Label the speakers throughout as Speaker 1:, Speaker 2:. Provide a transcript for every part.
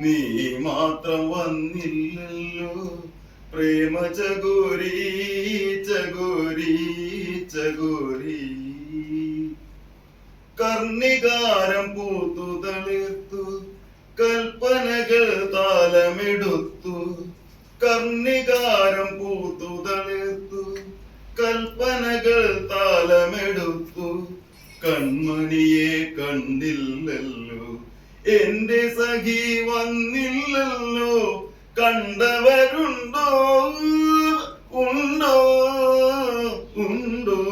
Speaker 1: നീ മാത്രം വന്നില്ലല്ലോ. പ്രേമ ചകോരി ചകോരി ചകോരി. കർണികാരം പൂത്തു തളിർത്തു കൽപ്പനകൾ താലമെടുത്തു. കർണികാരം പൂത്തു തളിർത്തു കൽപ്പനകൾ താലമെടുത്തു. കൺമണിയെ കണ്ടില്ലല്ലോ. എന്റെ സഖി വന്നില്ലല്ലോ. കണ്ടവരുണ്ടോ? ഉണ്ടോ? ഉണ്ടോ?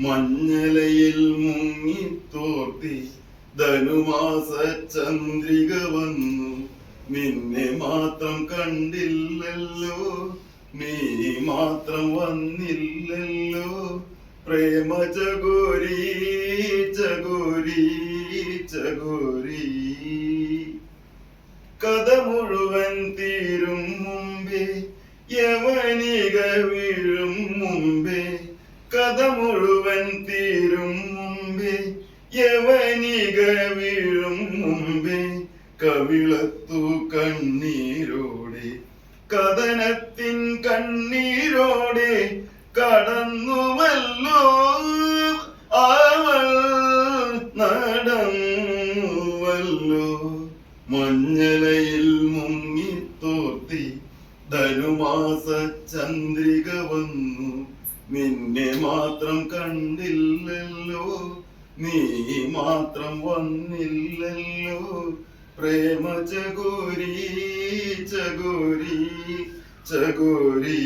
Speaker 1: മഞ്ഞലയിൽ മുങ്ങി തോർത്തി ധനുമാസ ചന്ദ്രിക വന്നു. നിന്നെ മാത്രം കണ്ടില്ലല്ലോ. നീ മാത്രം വന്നില്ലല്ലോ. പ്രേമ ചകോരി ചകോരി. ചകോരി കഥ മുഴുവൻ തീരും മുമ്പേ യവനിക വീഴും മുമ്പേ. കഥ മുഴുവൻ തീരും മുമ്പേ യവനിക വീഴും മുമ്പേ. കവിളത്തു കണ്ണീരോടെ കഥനത്തിൻ കണ്ണീരോടെ കടന്നുവല്ലോ മഞ്ഞലയിൽ മുങ്ങി തോർത്തി ധനുമാസ ചന്ദ്രിക വന്നു. നിന്നെ മാത്രം കണ്ടില്ലല്ലോ നീ മാത്രം വന്നില്ലല്ലോ. പ്രേമ ചകോരി ചകോരി ചകോരി.